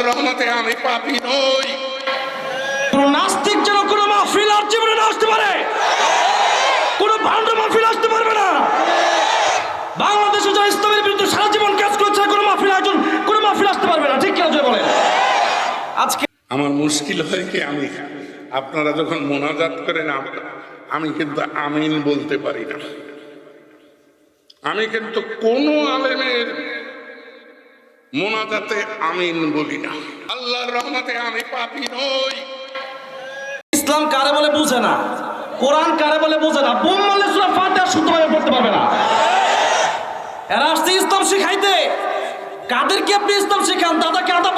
আল্লাহর রহমতে আমি পাপি নই। কোন নাস্তিক যেন কোনো মাহফিল আর জীবনে না আসতে পারে। কোনো ভান্ড মাহফিল আসতে পারবে না। বাংলাদেশে যারা ইসলামের বিরুদ্ধে সারা জীবন কাজ করেছে কোনো মাহফিল আয়োজন কোনো মাহফিল আসতে পারবে না। ঠিক কেন বলেন। আজকে আমার মুশকিল হয় কি আমি আপনারা যখন মোনাজাত করেন আমি কিন্তু আমিন বলতে পারি না। আমি কিন্তু কোনো আলেমের মোনাজাতে আমিন বলি না। আল্লাহর রহমতে আমি পাপি নই। ইসলাম কারে বলে বুঝে না? কোরআন কারে বলে বুঝে না? বোম মারলে সুরা ফাতিহা শুদ্ধভাবে পড়তে পারবে না। এরা আসছে ইসলাম শিখাইতে। কাদেরকে আপনি ইসলাম শেখান? দাদাকে আদা